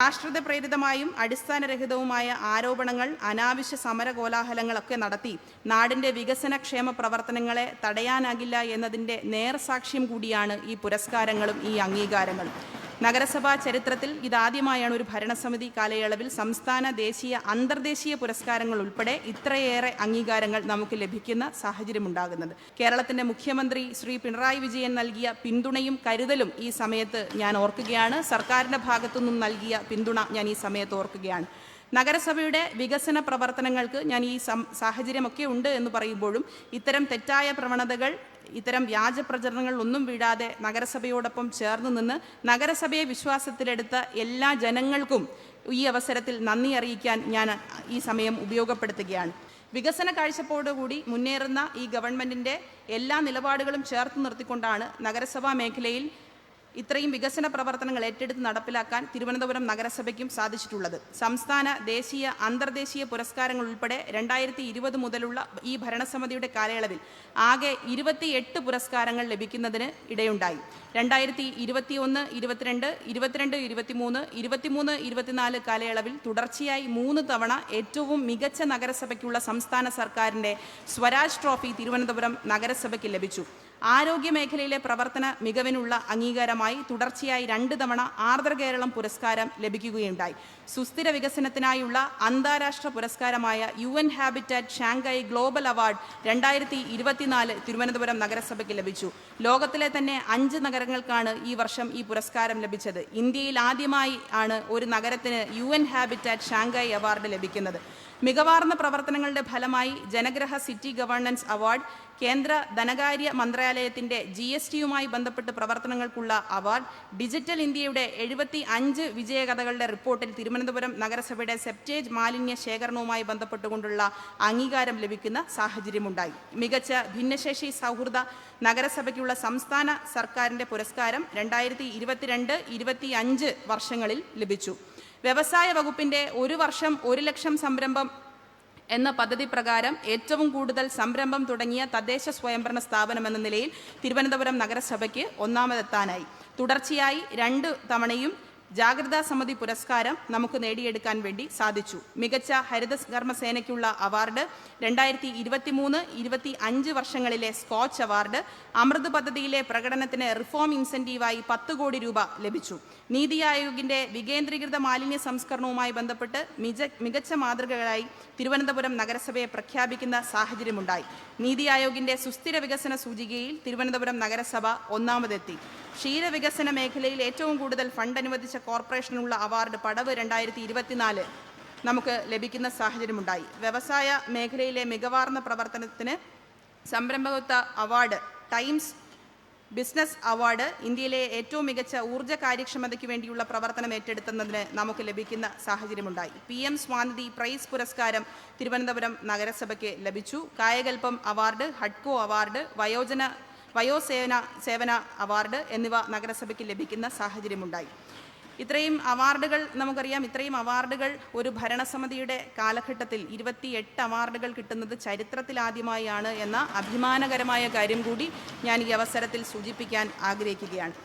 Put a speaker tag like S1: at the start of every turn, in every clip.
S1: രാഷ്ട്രീയ പ്രേരിതമായും അടിസ്ഥാനരഹിതവുമായ ആരോപണങ്ങൾ അനാവശ്യ സമര കോലാഹലങ്ങളൊക്കെ നടത്തി നാടിന്റെ വികസന ക്ഷേമ പ്രവർത്തനങ്ങളെ തടയാനാകില്ല എന്നതിന്റെ നേർസാക്ഷ്യം കൂടിയാണ് ഈ പുരസ്കാരങ്ങളും ഈ അംഗീകാരങ്ങളും. നഗരസഭാ ചരിത്രത്തിൽ ഇതാദ്യമായാണ് ഒരു ഭരണസമിതി കാലയളവിൽ സംസ്ഥാന ദേശീയ അന്തർദേശീയ പുരസ്കാരങ്ങൾ ഉൾപ്പെടെ ഇത്രയേറെ അംഗീകാരങ്ങൾ നമുക്ക് ലഭിക്കുന്ന സാഹചര്യമുണ്ടാകുന്നത്. കേരളത്തിന്റെ മുഖ്യമന്ത്രി ശ്രീ പിണറായി വിജയൻ നൽകിയ പിന്തുണയും കരുതലും ഈ സമയത്ത് ഞാൻ ഓർക്കുകയാണ്. സർക്കാരിന്റെ ഭാഗത്തുനിന്നും നൽകിയ പിന്തുണ ഞാൻ ഈ സമയത്ത് ഓർക്കുകയാണ്. നഗരസഭയുടെ വികസന പ്രവർത്തനങ്ങൾക്ക് ഞാൻ ഈ സാഹചര്യമൊക്കെ ഉണ്ട് എന്ന് പറയുമ്പോഴും ഇത്തരം തെറ്റായ പ്രവണതകൾ ഇത്തരം വ്യാജ പ്രചരണങ്ങളിലൊന്നും വീഴാതെ നഗരസഭയോടൊപ്പം ചേർന്ന് നിന്ന് നഗരസഭയെ വിശ്വാസത്തിലെടുത്ത എല്ലാ ജനങ്ങൾക്കും ഈ അവസരത്തിൽ നന്ദി അറിയിക്കാൻ ഞാൻ ഈ സമയം ഉപയോഗപ്പെടുത്തുകയാണ്. വികസന കാഴ്ചപ്പാടോടുകൂടി മുന്നേറുന്ന ഈ ഗവൺമെന്റിന്റെ എല്ലാ നിലപാടുകളും ചേർത്ത് നിർത്തിക്കൊണ്ടാണ് നഗരസഭാ മേഖലയിൽ ഇത്രയും വികസന പ്രവർത്തനങ്ങൾ ഏറ്റെടുത്ത് നടപ്പിലാക്കാൻ തിരുവനന്തപുരം നഗരസഭയ്ക്കും സാധിച്ചിട്ടുള്ളത്. സംസ്ഥാന ദേശീയ അന്തർദേശീയ പുരസ്കാരങ്ങൾ ഉൾപ്പെടെ രണ്ടായിരത്തി ഇരുപത് മുതലുള്ള ഈ ഭരണസമിതിയുടെ കാലയളവിൽ ആകെ ഇരുപത്തിയെട്ട് പുരസ്കാരങ്ങൾ ലഭിക്കുന്നതിന് ഇടയുണ്ടായി. രണ്ടായിരത്തി ഇരുപത്തിയൊന്ന് ഇരുപത്തിരണ്ട് ഇരുപത്തിരണ്ട് ഇരുപത്തിമൂന്ന് ഇരുപത്തിമൂന്ന് ഇരുപത്തിനാല് കാലയളവിൽ തുടർച്ചയായി മൂന്ന് തവണ ഏറ്റവും മികച്ച നഗരസഭയ്ക്കുള്ള സംസ്ഥാന സർക്കാരിന്റെ സ്വരാജ് ട്രോഫി തിരുവനന്തപുരം നഗരസഭയ്ക്ക് ലഭിച്ചു. ആരോഗ്യ മേഖലയിലെ പ്രവർത്തന മികവിനുള്ള അംഗീകാരമായി തുടർച്ചയായി രണ്ട് തവണ ആർദ്ര കേരളം പുരസ്കാരം ലഭിക്കുകയുണ്ടായി. സുസ്ഥിര വികസനത്തിനായുള്ള അന്താരാഷ്ട്ര പുരസ്കാരമായ U N habitat Shanghai global award രണ്ടായിരത്തി ഇരുപത്തിനാല് തിരുവനന്തപുരം നഗരസഭയ്ക്ക് ലഭിച്ചു. ലോകത്തിലെ തന്നെ അഞ്ച് നഗരങ്ങൾക്കാണ് ഈ വർഷം ഈ പുരസ്കാരം ലഭിച്ചത്. ഇന്ത്യയിൽ ആദ്യമായി ആണ് ഒരു നഗരത്തിന് U N habitat Shanghai award ലഭിക്കുന്നത്. മികവാർന്ന പ്രവർത്തനങ്ങളുടെ ഫലമായി ജനഗ്രഹ സിറ്റി ഗവർണൻസ് അവാർഡ് കേന്ദ്ര ധനകാര്യ മന്ത്രാലയത്തിന്റെ ജി എസ് ടിയുമായി ബന്ധപ്പെട്ട് പ്രവർത്തനങ്ങൾക്കുള്ള അവാർഡ് ഡിജിറ്റൽ ഇന്ത്യയുടെ എഴുപത്തി അഞ്ച് വിജയകഥകളുടെ റിപ്പോർട്ടിൽ തിരുവനന്തപുരം നഗരസഭയുടെ സെപ്റ്റേജ് മാലിന്യ ശേഖരണവുമായി ബന്ധപ്പെട്ടുകൊണ്ടുള്ള അംഗീകാരം ലഭിക്കുന്ന സാഹചര്യമുണ്ടായി. മികച്ച ഭിന്നശേഷി സൗഹൃദ നഗരസഭയ്ക്കുള്ള സംസ്ഥാന സർക്കാരിന്റെ പുരസ്കാരം രണ്ടായിരത്തി ഇരുപത്തിരണ്ട് ഇരുപത്തി അഞ്ച് വർഷങ്ങളിൽ ലഭിച്ചു. വ്യവസായ വകുപ്പിന്റെ ഒരു വർഷം ഒരു ലക്ഷം സംരംഭം എന്ന പദ്ധതി പ്രകാരം ഏറ്റവും കൂടുതൽ സംരംഭം തുടങ്ങിയ തദ്ദേശ സ്വയംഭരണ സ്ഥാപനം എന്ന നിലയിൽ തിരുവനന്തപുരം നഗരസഭയ്ക്ക് ഒന്നാമതെത്താനായി. തുടർച്ചയായി രണ്ട് തവണയും ജാഗ്രതാ സമിതി പുരസ്കാരം നമുക്ക് നേടിയെടുക്കാൻ വേണ്ടി സാധിച്ചു. മികച്ച ഹരിത കർമ്മസേനയ്ക്കുള്ള അവാർഡ് രണ്ടായിരത്തി ഇരുപത്തി മൂന്ന് ഇരുപത്തി അഞ്ച് വർഷങ്ങളിലെ സ്കോച്ച് അവാർഡ് അമൃത് പദ്ധതിയിലെ പ്രകടനത്തിന് റിഫോം ഇൻസെന്റീവായി പത്ത് കോടി രൂപ ലഭിച്ചു. നീതി ആയോഗിന്റെ വികേന്ദ്രീകൃത മാലിന്യ സംസ്കരണവുമായി ബന്ധപ്പെട്ട് മിക മികച്ച മാതൃകകളായി തിരുവനന്തപുരം നഗരസഭയെ പ്രഖ്യാപിക്കുന്ന സാഹചര്യമുണ്ടായി. നീതി ആയോഗിന്റെ സുസ്ഥിര വികസന സൂചികയിൽ തിരുവനന്തപുരം നഗരസഭ ഒന്നാമതെത്തി. ക്ഷീരവികസന മേഖലയിൽ ഏറ്റവും കൂടുതൽ ഫണ്ട് അനുവദിച്ച കോർപ്പറേഷനുള്ള അവാർഡ് പടവ് രണ്ടായിരത്തി ഇരുപത്തിനാല് നമുക്ക് ലഭിക്കുന്ന സാഹചര്യമുണ്ടായി. വ്യവസായ മേഖലയിലെ മികവാർന്ന പ്രവർത്തനത്തിന് സംരംഭകത്വ അവാർഡ് ടൈംസ് ബിസിനസ് അവാർഡ് ഇന്ത്യയിലെ ഏറ്റവും മികച്ച ഊർജ കാര്യക്ഷമതയ്ക്ക് വേണ്ടിയുള്ള പ്രവർത്തനം ഏറ്റെടുത്തുന്നതിന് നമുക്ക് ലഭിക്കുന്ന സാഹചര്യമുണ്ടായി. പി എം സ്വാനിധി പ്രൈസ് പുരസ്കാരം തിരുവനന്തപുരം നഗരസഭയ്ക്ക് ലഭിച്ചു. കായകൽപ്പം അവാർഡ് ഹഡ്കോ അവാർഡ് വയോജന വയോസേവന സേവന അവാർഡ് എന്നിവ നഗരസഭയ്ക്ക് ലഭിക്കുന്ന സാഹചര്യമുണ്ടായി. ഇത്രയും അവാർഡുകൾ നമുക്കറിയാം. ഇത്രയും അവാർഡുകൾ ഒരു ഭരണസമിതിയുടെ കാലഘട്ടത്തിൽ ഇരുപത്തിയെട്ട് അവാർഡുകൾ കിട്ടുന്നത് ചരിത്രത്തിലാദ്യമായാണ് എന്ന അഭിമാനകരമായ കാര്യം കൂടി ഞാൻ ഈ അവസരത്തിൽ സൂചിപ്പിക്കാൻ ആഗ്രഹിക്കുകയാണ്.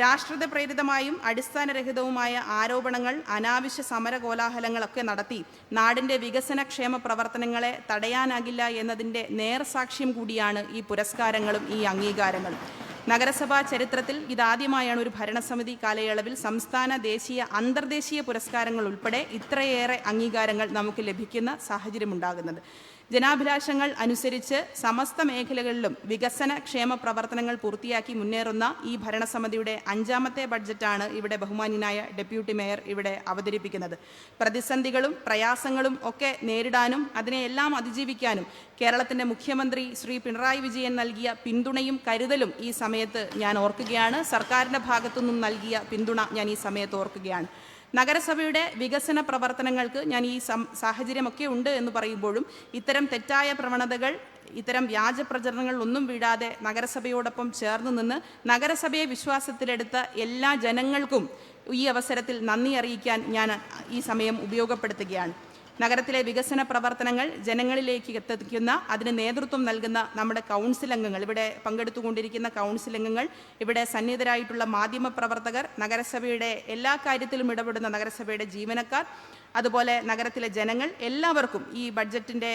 S1: രാഷ്ട്രീയ പ്രേരിതമായും അടിസ്ഥാനരഹിതവുമായ ആരോപണങ്ങൾ അനാവശ്യ സമര കോലാഹലങ്ങളൊക്കെ നടത്തി നാടിന്റെ വികസന ക്ഷേമ പ്രവർത്തനങ്ങളെ തടയാനാകില്ല എന്നതിന്റെ നേർസാക്ഷ്യം കൂടിയാണ് ഈ പുരസ്കാരങ്ങളും ഈ അംഗീകാരങ്ങളും. നഗരസഭാ ചരിത്രത്തിൽ ഇതാദ്യമായാണ് ഒരു ഭരണസമിതി കാലയളവിൽ സംസ്ഥാന ദേശീയ അന്തർദേശീയ പുരസ്കാരങ്ങൾ ഉൾപ്പെടെ ഇത്രയേറെ അംഗീകാരങ്ങൾ നമുക്ക് ലഭിക്കുന്ന സാഹചര്യമുണ്ടാകുന്നത്. ജനാഭിലാഷങ്ങൾ അനുസരിച്ച് സമസ്ത മേഖലകളിലും വികസന ക്ഷേമ പ്രവർത്തനങ്ങൾ പൂർത്തിയാക്കി മുന്നേറുന്ന ഈ ഭരണസമിതിയുടെ അഞ്ചാമത്തെ ബഡ്ജറ്റാണ് ഇവിടെ ബഹുമാന്യനായ ഡെപ്യൂട്ടി മേയർ ഇവിടെ അവതരിപ്പിക്കുന്നത്. പ്രതിസന്ധികളും പ്രയാസങ്ങളും ഒക്കെ നേരിടാനും അതിനെയെല്ലാം അതിജീവിക്കാനും കേരളത്തിന്റെ മുഖ്യമന്ത്രി ശ്രീ പിണറായി വിജയൻ നൽകിയ പിന്തുണയും കരുതലും ഈ സമയത്ത് ഞാൻ ഓർക്കുകയാണ്. സർക്കാരിന്റെ ഭാഗത്തുനിന്നും നൽകിയ പിന്തുണ ഞാൻ ഈ സമയത്ത് ഓർക്കുകയാണ്. നഗരസഭയുടെ വികസന പ്രവർത്തനങ്ങൾക്ക് ഞാൻ ഈ സാഹചര്യമൊക്കെ ഉണ്ട് എന്ന് പറയുമ്പോഴും ഇത്തരം തെറ്റായ പ്രവണതകൾ ഇത്തരം വ്യാജ പ്രചരണങ്ങൾ ഒന്നും വീഴാതെ നഗരസഭയോടൊപ്പം ചേർന്ന് നിന്ന് നഗരസഭയെ വിശ്വാസത്തിലെടുത്ത എല്ലാ ജനങ്ങൾക്കും ഈ അവസരത്തിൽ നന്ദി അറിയിക്കാൻ ഞാൻ ഈ സമയം ഉപയോഗപ്പെടുത്തുകയാണ്. നഗരത്തിലെ വികസന പ്രവർത്തനങ്ങൾ ജനങ്ങളിലേക്ക് എത്തിക്കുന്ന അതിന് നേതൃത്വം നൽകുന്ന നമ്മുടെ കൗൺസിൽ അംഗങ്ങൾ. ഇവിടെ പങ്കെടുത്തുകൊണ്ടിരിക്കുന്ന കൗൺസിൽ അംഗങ്ങൾ ഇവിടെ സന്നിഹിതരായിട്ടുള്ള മാധ്യമ പ്രവർത്തകർ നഗരസഭയുടെ എല്ലാ കാര്യത്തിലും ഇടപെടുന്ന നഗരസഭയുടെ ജീവനക്കാർ അതുപോലെ നഗരത്തിലെ ജനങ്ങൾ എല്ലാവർക്കും ഈ ബഡ്ജറ്റിന്റെ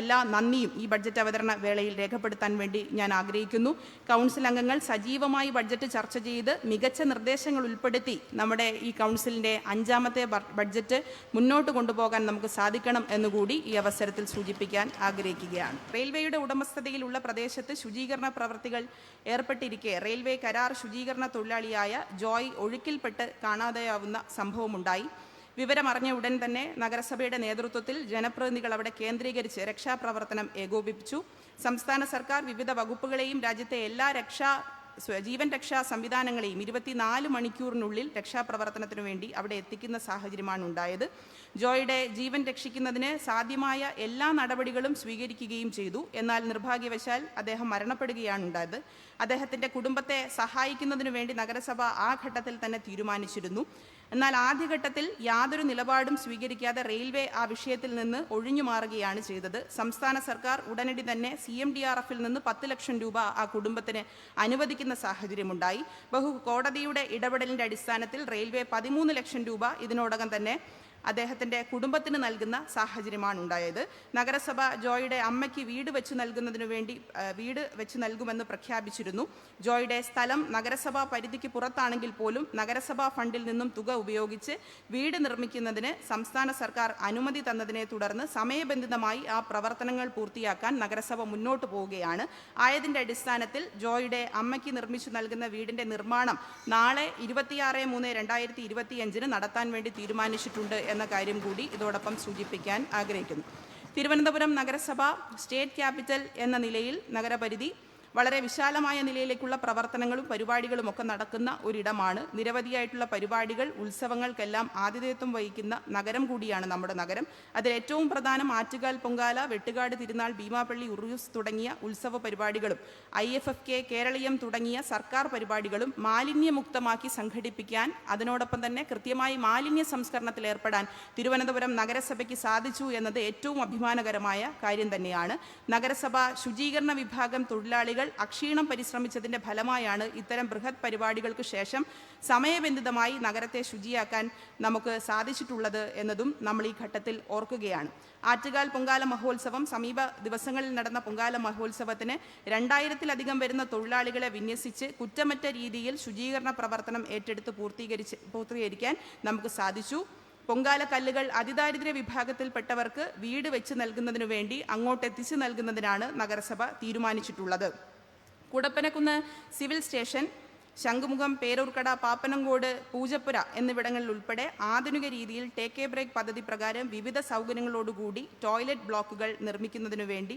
S1: എല്ലാ നന്ദിയും ഈ ബഡ്ജറ്റ് അവതരണ വേളയിൽ രേഖപ്പെടുത്താൻ വേണ്ടി ഞാൻ ആഗ്രഹിക്കുന്നു. കൗൺസിൽ അംഗങ്ങൾ സജീവമായി ബഡ്ജറ്റ് ചർച്ച ചെയ്ത് മികച്ച നിർദ്ദേശങ്ങൾ ഉൾപ്പെടുത്തി നമ്മുടെ ഈ കൗൺസിലിന്റെ അഞ്ചാമത്തെ ബഡ്ജറ്റ് മുന്നോട്ട് കൊണ്ടുപോകാൻ നമുക്ക് സാധിക്കണം എന്നുകൂടി ഈ അവസരത്തിൽ സൂചിപ്പിക്കാൻ ആഗ്രഹിക്കുകയാണ്. റെയിൽവേയുടെ ഉടമസ്ഥതയിലുള്ള പ്രദേശത്ത് ശുചീകരണ പ്രവർത്തികൾ ഏർപ്പെട്ടിരിക്കെ റെയിൽവേ കരാർ ശുചീകരണ തൊഴിലാളിയായ ജോയ് ഒഴുക്കിൽപ്പെട്ട് കാണാതെയാവുന്ന സംഭവമുണ്ടായി. വിവരമറിഞ്ഞ ഉടൻ തന്നെ നഗരസഭയുടെ നേതൃത്വത്തിൽ ജനപ്രതിനിധികൾ അവിടെ കേന്ദ്രീകരിച്ച് രക്ഷാപ്രവർത്തനം ഏകോപിപ്പിച്ചു. സംസ്ഥാന സർക്കാർ വിവിധ വകുപ്പുകളെയും രാജ്യത്തെ എല്ലാ രക്ഷാ ജീവൻ രക്ഷാ സംവിധാനങ്ങളെയും ഇരുപത്തിനാല് മണിക്കൂറിനുള്ളിൽ രക്ഷാപ്രവർത്തനത്തിനു വേണ്ടി അവിടെ എത്തിക്കുന്ന സാഹചര്യമാണ് ഉണ്ടായത് ജോയുടെ ജീവൻ രക്ഷിക്കുന്നതിന് സാധ്യമായ എല്ലാ നടപടികളും സ്വീകരിക്കുകയും ചെയ്തു. എന്നാൽ നിർഭാഗ്യവശാൽ അദ്ദേഹം മരണപ്പെടുകയാണ് ഉണ്ടായത്. അദ്ദേഹത്തിന്റെ കുടുംബത്തെ സഹായിക്കുന്നതിനു വേണ്ടി നഗരസഭ ആ ഘട്ടത്തിൽ തന്നെ തീരുമാനിച്ചിരുന്നു. എന്നാൽ ആദ്യഘട്ടത്തിൽ യാതൊരു നിലപാടും സ്വീകരിക്കാതെ റെയിൽവേ ആ വിഷയത്തിൽ നിന്ന് ഒഴിഞ്ഞു മാറുകയാണ് ചെയ്തത്. സംസ്ഥാന സർക്കാർ ഉടനടി തന്നെ സി എം ഡി ആർ എഫിൽ നിന്ന് പത്ത് ലക്ഷം രൂപ ആ കുടുംബത്തിന് അനുവദിക്കുന്ന സാഹചര്യമുണ്ടായി. ബഹു കോടതിയുടെ ഇടപെടലിന്റെ അടിസ്ഥാനത്തിൽ റെയിൽവേ പതിമൂന്ന് ലക്ഷം രൂപ ഇതിനോടകം തന്നെ അദ്ദേഹത്തിന്റെ കുടുംബത്തിന് നൽകുന്ന സാഹചര്യമാണ് ഉണ്ടായത്. നഗരസഭ ജോയുടെ അമ്മയ്ക്ക് വീട് വെച്ച് നൽകുന്നതിനു വേണ്ടി വീട് വെച്ച് നൽകുമെന്ന് പ്രഖ്യാപിച്ചിരുന്നു. ജോയുടെ സ്ഥലം നഗരസഭാ പരിധിക്ക് പുറത്താണെങ്കിൽ പോലും നഗരസഭാ ഫണ്ടിൽ നിന്നും തുക ഉപയോഗിച്ച് വീട് നിർമ്മിക്കുന്നതിന് സംസ്ഥാന സർക്കാർ അനുമതി തന്നതിനെ തുടർന്ന് സമയബന്ധിതമായി ആ പ്രവർത്തനങ്ങൾ പൂർത്തിയാക്കാൻ നഗരസഭ മുന്നോട്ട് പോവുകയാണ്. ആയതിന്റെ അടിസ്ഥാനത്തിൽ ജോയുടെ അമ്മയ്ക്ക് നിർമ്മിച്ചു നൽകുന്ന വീടിന്റെ നിർമ്മാണം നാളെ ഇരുപത്തിയാറ് മൂന്ന് രണ്ടായിരത്തി ഇരുപത്തിയഞ്ചിന് നടത്താൻ വേണ്ടി തീരുമാനിച്ചിട്ടുണ്ട് എന്ന കാര്യം കൂടി ഇതോടൊപ്പം സൂചിപ്പിക്കാൻ ആഗ്രഹിക്കുന്നു. തിരുവനന്തപുരം നഗരസഭ സ്റ്റേറ്റ് ക്യാപിറ്റൽ എന്ന നിലയിൽ നഗരപരിധി വളരെ വിശാലമായ നിലയിലേക്കുള്ള പ്രവർത്തനങ്ങളും പരിപാടികളും ഒക്കെ നടക്കുന്ന ഒരിടമാണ്. നിരവധിയായിട്ടുള്ള പരിപാടികൾ ഉത്സവങ്ങൾക്കെല്ലാം ആതിഥേയത്വം വഹിക്കുന്ന നഗരം കൂടിയാണ് നമ്മുടെ നഗരം. അതിൽ ഏറ്റവും പ്രധാനം ആറ്റുകാൽ പൊങ്കാല വെട്ടുകാട് തിരുനാൾ ഭീമാപ്പള്ളി ഉറൂസ് തുടങ്ങിയ ഉത്സവ പരിപാടികളും I F F K Keraleeyam തുടങ്ങിയ സർക്കാർ പരിപാടികളും മാലിന്യമുക്തമാക്കി സംഘടിപ്പിക്കാൻ അതിനോടൊപ്പം തന്നെ കൃത്യമായി മാലിന്യ സംസ്കരണത്തിൽ ഏർപ്പെടാൻ തിരുവനന്തപുരം നഗരസഭയ്ക്ക് സാധിച്ചു എന്നത് ഏറ്റവും അഭിമാനകരമായ കാര്യം തന്നെയാണ്. നഗരസഭ ശുചീകരണ വിഭാഗം തൊഴിലാളികൾ അക്ഷീണം പരിശ്രമിച്ചതിന്റെ ഫലമായാണ് ഇത്തരം ബൃഹത് പരിപാടികൾക്ക് ശേഷം സമയബന്ധിതമായി നഗരത്തെ ശുചിയാക്കാൻ നമുക്ക് സാധിച്ചിട്ടുള്ളത് എന്നതും നമ്മൾ ഈ ഘട്ടത്തിൽ ഓർക്കുകയാണ്. ആറ്റുകാൽ പൊങ്കാല മഹോത്സവം സമീപ ദിവസങ്ങളിൽ നടന്ന പൊങ്കാല മഹോത്സവത്തിന് രണ്ടായിരത്തിലധികം വരുന്ന തൊഴിലാളികളെ വിന്യസിച്ച് കുറ്റമറ്റ രീതിയിൽ ശുചീകരണ പ്രവർത്തനം ഏറ്റെടുത്ത് പൂർത്തീകരിച്ച് പൂർത്തീകരിക്കാൻ നമുക്ക് സാധിച്ചു. പൊങ്കാല കല്ലുകൾ അതിദാരിദ്ര്യ വിഭാഗത്തിൽപ്പെട്ടവർക്ക് വീട് വെച്ച് നൽകുന്നതിനു വേണ്ടി അങ്ങോട്ട് എത്തിച്ചു നൽകുന്നതിനാണ് നഗരസഭ തീരുമാനിച്ചിട്ടുള്ളത്. കുടപ്പനക്കുന്ന് സിവിൽ സ്റ്റേഷൻ ശംഖുമുഖം പേരൂർക്കട പാപ്പനംകോട് പൂജപ്പുര എന്നിവിടങ്ങളിൽ ഉൾപ്പെടെ ആധുനിക രീതിയിൽ ടേക്ക് എ ബ്രേക്ക് പദ്ധതി പ്രകാരം വിവിധ സൗകര്യങ്ങളോടുകൂടി ടോയ്ലറ്റ് ബ്ലോക്കുകൾ നിർമ്മിക്കുന്നതിനു വേണ്ടി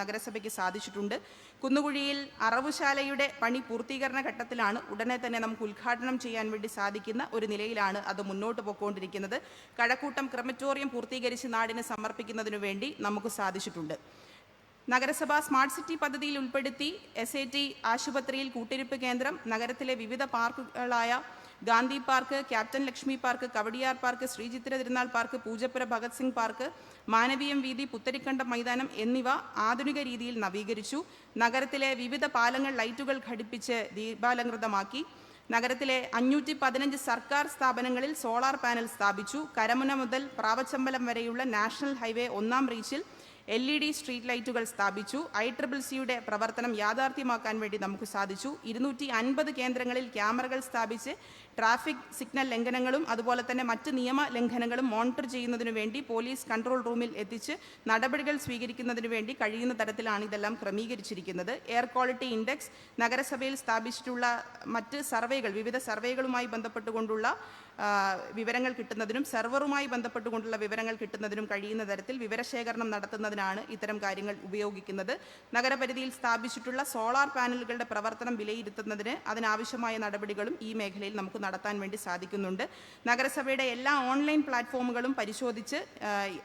S1: നഗരസഭയ്ക്ക് സാധിച്ചിട്ടുണ്ട്. കുന്നുകുഴിയിൽ അറവുശാലയുടെ പണി പൂർത്തീകരണ ഘട്ടത്തിലാണ് ഉടനെ തന്നെ നമുക്ക് ഉദ്ഘാടനം ചെയ്യാൻ വേണ്ടി സാധിക്കുന്ന ഒരു നിലയിലാണ് അത് മുന്നോട്ട് പോയിക്കൊണ്ടിരിക്കുന്നത്. കഴക്കൂട്ടം ക്രമറ്റോറിയം പൂർത്തീകരിച്ച് നാടിന് സമർപ്പിക്കുന്നതിനു വേണ്ടി നമുക്ക് സാധിച്ചിട്ടുണ്ട്. നഗരസഭ സ്മാർട്ട് സിറ്റി പദ്ധതിയിൽ ഉൾപ്പെടുത്തി എസ് എ ടി ആശുപത്രിയിൽ കൂട്ടിരിപ്പ് കേന്ദ്രം നഗരത്തിലെ വിവിധ പാർക്കുകളായ Gandhi park captain Lakshmi park Kowdiar park Sree Chithra Thirunal park Poojappura Bhagat Singh park Manaveeyam വീതി പുത്തരിക്കണ്ടം മൈതാനം എന്നിവ ആധുനിക രീതിയിൽ നവീകരിച്ചു. നഗരത്തിലെ വിവിധ പാലങ്ങൾ ലൈറ്റുകൾ ഘടിപ്പിച്ച് ദീപാലങ്കൃതമാക്കി നഗരത്തിലെ അഞ്ഞൂറ്റി പതിനഞ്ച് സർക്കാർ സ്ഥാപനങ്ങളിൽ സോളാർ പാനൽ സ്ഥാപിച്ചു. കരമുന മുതൽ പ്രാവച്ചമ്പലം വരെയുള്ള നാഷണൽ ഹൈവേ ഒന്നാം റീച്ചിൽ എൽ ഇ ഡി സ്ട്രീറ്റ് ലൈറ്റുകൾ സ്ഥാപിച്ചു. ഐ ട്രിപ്പിൾ സിയുടെ പ്രവർത്തനം യാഥാർത്ഥ്യമാക്കാൻ വേണ്ടി നമുക്ക് സാധിച്ചു. ഇരുന്നൂറ്റി അൻപത് കേന്ദ്രങ്ങളിൽ ക്യാമറകൾ സ്ഥാപിച്ച് ട്രാഫിക് സിഗ്നൽ ലംഘനങ്ങളും അതുപോലെ തന്നെ മറ്റ് നിയമ ലംഘനങ്ങളും മോണിറ്റർ ചെയ്യുന്നതിനു വേണ്ടി പോലീസ് കൺട്രോൾ റൂമിൽ എത്തിച്ച് നടപടികൾ സ്വീകരിക്കുന്നതിനു വേണ്ടി കഴിയുന്ന തരത്തിലാണ് ഇതെല്ലാം ക്രമീകരിച്ചിരിക്കുന്നത്. എയർ ക്വാളിറ്റി ഇൻഡെക്സ് നഗരസഭയിൽ സ്ഥാപിച്ചിട്ടുള്ള മറ്റ് സർവേകൾ വിവിധ സർവേകളുമായി ബന്ധപ്പെട്ടുകൊണ്ടുള്ള വിവരങ്ങൾ കിട്ടുന്നതിനും സെർവറുമായി ബന്ധപ്പെട്ടുകൊണ്ടുള്ള വിവരങ്ങൾ കിട്ടുന്നതിനും കഴിയുന്ന തരത്തിൽ വിവരശേഖരണം നടത്തുന്നതിനാണ് ഇത്തരം കാര്യങ്ങൾ ഉപയോഗിക്കുന്നത്. നഗരപരിധിയിൽ സ്ഥാപിച്ചിട്ടുള്ള സോളാർ പാനലുകളുടെ പ്രവർത്തനം വിലയിരുത്തുന്നതിന് അതിനാവശ്യമായ നടപടികളും ഈ മേഖലയിൽ നമുക്ക് നടത്താൻ വേണ്ടി സാധിക്കുന്നുണ്ട്. നഗരസഭയുടെ എല്ലാ ഓൺലൈൻ പ്ലാറ്റ്ഫോമുകളും പരിശോധിച്ച്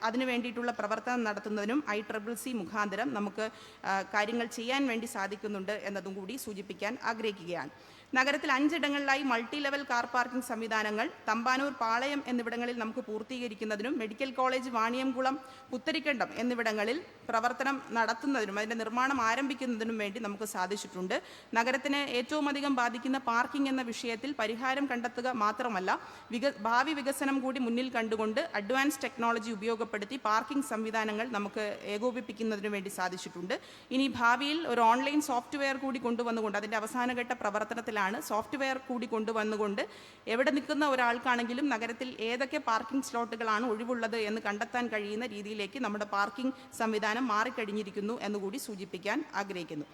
S1: അതിനു വേണ്ടിയിട്ടുള്ള പ്രവർത്തനം നടത്തുന്നതിനും ഐ ട്രിപ്പിൾ സി മുഖാന്തരം നമുക്ക് കാര്യങ്ങൾ ചെയ്യാൻ വേണ്ടി സാധിക്കുന്നുണ്ട് എന്നതും കൂടി സൂചിപ്പിക്കാൻ ആഗ്രഹിക്കുകയാണ്. നഗരത്തിൽ അഞ്ചിടങ്ങളിലായി മൾട്ടി ലെവൽ കാർ പാർക്കിംഗ് സംവിധാനങ്ങൾ തമ്പാനൂർ പാളയം എന്നിവിടങ്ങളിൽ നമുക്ക് പൂർത്തീകരിക്കുന്നതിനും മെഡിക്കൽ കോളേജ് വാണിയംകുളം പുത്തരിക്കണ്ടം എന്നിവിടങ്ങളിൽ പ്രവർത്തനം നടത്തുന്നതിനും അതിന്റെ നിർമ്മാണം ആരംഭിക്കുന്നതിനും വേണ്ടി നമുക്ക് സാധിച്ചിട്ടുണ്ട്. നഗരത്തിന് ഏറ്റവും അധികം ബാധിക്കുന്ന പാർക്കിംഗ് എന്ന വിഷയത്തിൽ പരിഹാരം കണ്ടെത്തുക മാത്രമല്ല വിക ഭാവി വികസനം കൂടി മുന്നിൽ കണ്ടുകൊണ്ട് അഡ്വാൻസ് ടെക്നോളജി ഉപയോഗപ്പെടുത്തി പാർക്കിംഗ് സംവിധാനങ്ങൾ നമുക്ക് ഏകോപിപ്പിക്കുന്നതിനു വേണ്ടി സാധിച്ചിട്ടുണ്ട്. ഇനി ഭാവിയിൽ ഒരു ഓൺലൈൻ സോഫ്റ്റ്വെയർ കൂടി കൊണ്ടുവന്നുകൊണ്ട് അതിന്റെ അവസാനഘട്ട പ്രവർത്തനത്തിലാണ് സോഫ്റ്റ്വെയർ കൂടി കൊണ്ടുവന്നുകൊണ്ട് എവിടെ നിൽക്കുന്ന ഒരാൾക്കാണെങ്കിലും നഗരത്തിൽ ഏതൊക്കെ പാർക്കിംഗ് സ്ലോട്ടുകളാണ് ഒഴിവുള്ളത് എന്ന് കണ്ടെത്താൻ കഴിയുന്ന രീതിയിലേക്ക് നമ്മുടെ പാർക്കിംഗ് സംവിധാനം മാറിക്കഴിഞ്ഞിരിക്കുന്നു എന്നുകൂടി സൂചിപ്പിക്കാൻ ആഗ്രഹിക്കുന്നു.